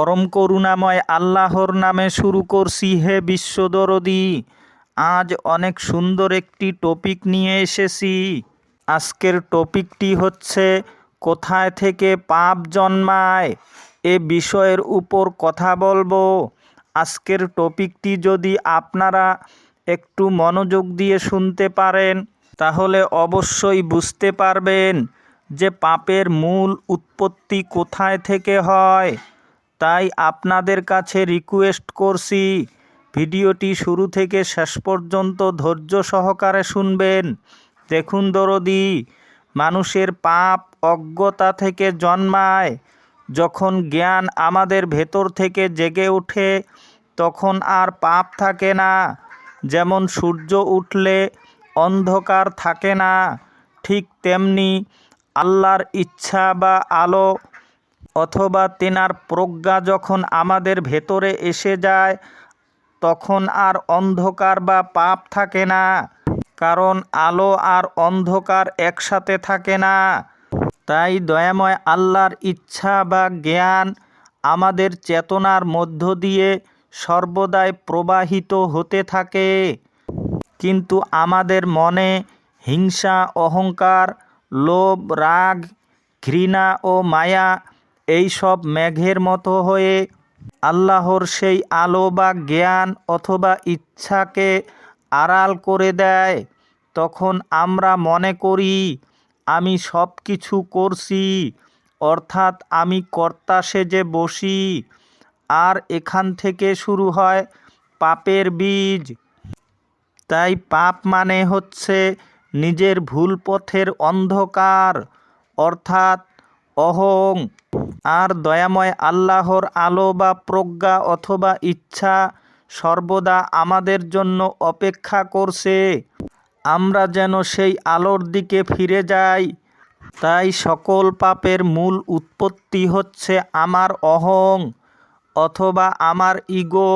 পরম করুণাময় আল্লাহর নামে শুরু করছি হে বিশ্বদরদি। আজ অনেক সুন্দর একটি টপিক নিয়ে এসেছি। আজকের টপিকটি হচ্ছে, কোথায় থেকে পাপ জন্মায়? এ বিষয়ের উপর কথা বলব। আজকের টপিকটি যদি আপনারা একটু মনোযোগ দিয়ে শুনতে পারেন, তাহলে অবশ্যই বুঝতে পারবেন যে পাপের মূল উৎপত্তি কোথায় থেকে হয়। তাই আপনাদের কাছে রিকোয়েস্ট করছি, ভিডিওটি শুরু থেকে শেষ পর্যন্ত ধৈর্য সহকারে শুনবেন। দেখুন দরদি, মানুষের পাপ অজ্ঞতা থেকে জন্মায়। যখন জ্ঞান আমাদের ভেতর থেকে জেগে ওঠে, তখন আর পাপ থাকে না। যেমন সূর্য উঠলে অন্ধকার থাকে না, ঠিক তেমনি আল্লাহর ইচ্ছা বা আলো অথবা তেনার প্রজ্ঞা যখন আমাদের ভেতরে এসে যায়, তখন আর অন্ধকার বা পাপ থাকে না। কারণ আলো আর অন্ধকার একসাথে থাকে না। তাই দয়াময় আল্লাহর ইচ্ছা বা জ্ঞান আমাদের চেতনার মধ্য দিয়ে সর্বদাই প্রবাহিত হতে থাকে। কিন্তু আমাদের মনে হিংসা, অহংকার, লোভ, রাগ, ঘৃণা ও মায়া এই সব মেঘের মতো হয়ে আল্লাহর সেই আলো বা জ্ঞান অথবা ইচ্ছাকে আড়াল করে দেয়। তখন আমরা মনে করি, আমি সব কিছু করছি, অর্থাৎ আমি কর্তা সেজে বসি, আর এখান থেকে শুরু হয় পাপের বীজ। তাই পাপ মানে হচ্ছে নিজের ভুল পথের অন্ধকার, অর্থাৎ অহং। আর দয়াময় আল্লাহর আলো বা প্রজ্ঞা অথবা ইচ্ছা সর্বদা আমাদের জন্য অপেক্ষা করছে। আমরা যেন সেই আলোর দিকে ফিরে যাই। তাই সকল পাপের মূল উৎপত্তি হচ্ছে আমার অহং অথবা আমার ইগো।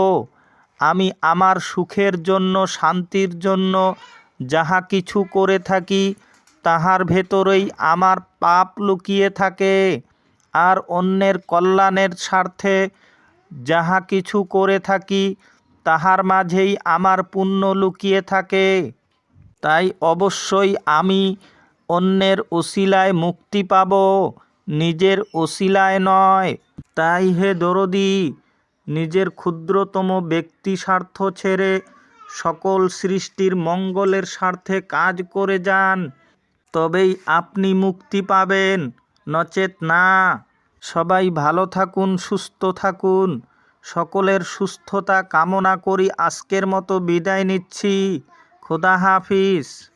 আমি আমার সুখের জন্য, শান্তির জন্য যাহা কিছু করে থাকি, তাহার ভেতরেই আমার পাপ লুকিয়ে থাকে। আর অন্যের কল্যাণের স্বার্থে যাহা কিছু করে থাকি, তাহার মাঝেই আমার পুণ্য লুকিয়ে থাকে। তাই অবশ্যই আমি অন্যের ওসিলায় মুক্তি পাব, নিজের ওসিলায় নয়। তাই হে দরদি, নিজের ক্ষুদ্রতম ব্যক্তি স্বার্থ ছেড়ে সকল সৃষ্টির মঙ্গলের স্বার্থে কাজ করে যান, তবেই আপনি মুক্তি পাবেন। নচেত না। সবাই ভালো থাকুন, সুস্থ থাকুন। সকলের সুস্থতা কামনা করি। আজকের মতো বিদায় নিচ্ছি। খোদা হাফিজ।